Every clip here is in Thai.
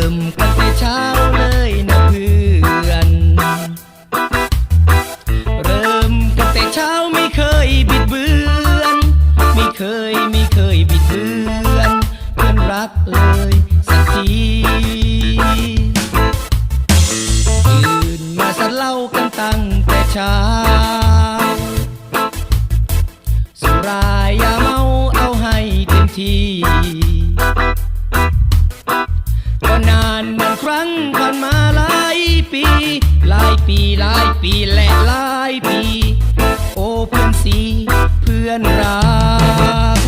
ริ่มกันแต่เช้าเลยนะเพื่อน เริ่มกันแต่เช้าไม่เคยบิดเบือน ไม่เคยไม่เคยบิดเบือนเพื่อนรักเลยสักทีตื่นมาสัดเล่ากันตั้งแต่เช้าสุรายอย่าเมาเอาให้เต็มที่ ปีหลายปีและหลายปี โอ้เพื่อนสีเพื่อนรัก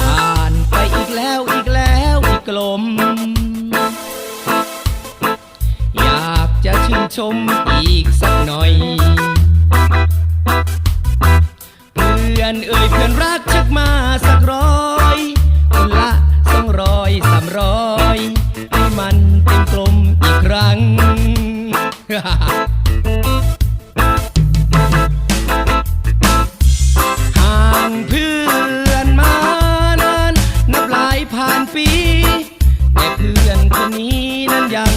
ผ่านไปอีกแล้วอีกแล้วอีกกลม อยากจะชื่นชมอีกสักหน่อย เพื่อนเอ่ยเพื่อนรักชักมาสักร้อยคนละสองร้อยสามร้อยให้มัน ห่างเพื่อนมานานนับหลายผ่านปี แต่เพื่อนคนนี้นั้นยัง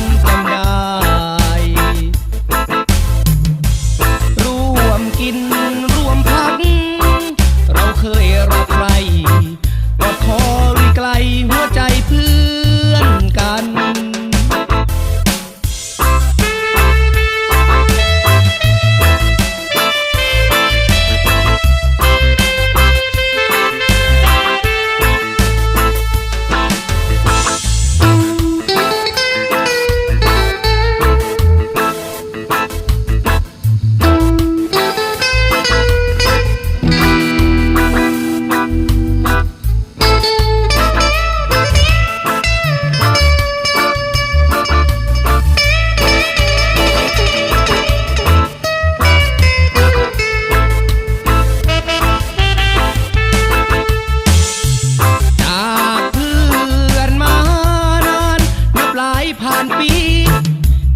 ผ่านปี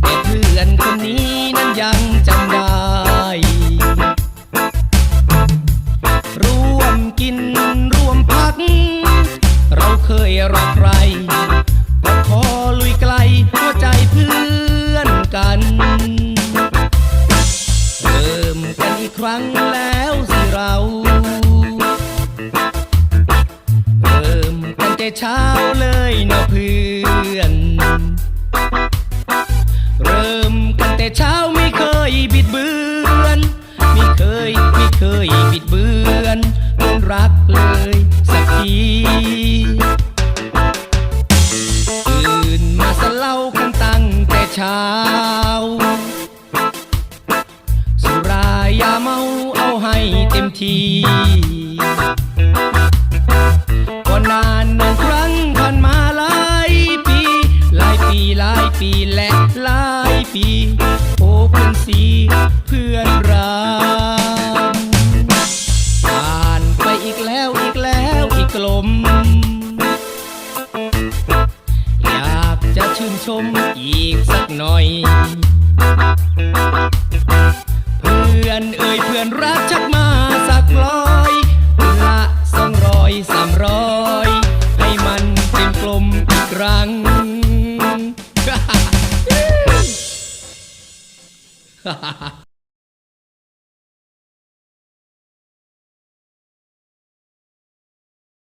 แต่เพื่อนคนนี้นั้นยังจำได้ ร่วมกินร่วมพัก เราเคยรักใครก็ขอลุยไกลหัวใจเพื่อนกันเริ่มกันอีกครั้งแล้วสิเราเริ่มกันแต่เช้าเลย อย่าเมาเอาให้เต็มทีก็นานหนึ่งครั้งผ่านมาหลายปี หลายปีหลายปีและหลายปี โอ้เพื่อนสีเพื่อนรักผ่านไปอีกแล้วอีกแล้วอีกกลม อยากจะชื่นชมอีกสักหน่อยเพื่ อนเอ่ยเพื่อนรักชักมาสักร้อยละสองร้อยสามร้อยให้มันเป็นกลมอีกครั้งฮ่าฮ่าฮ่า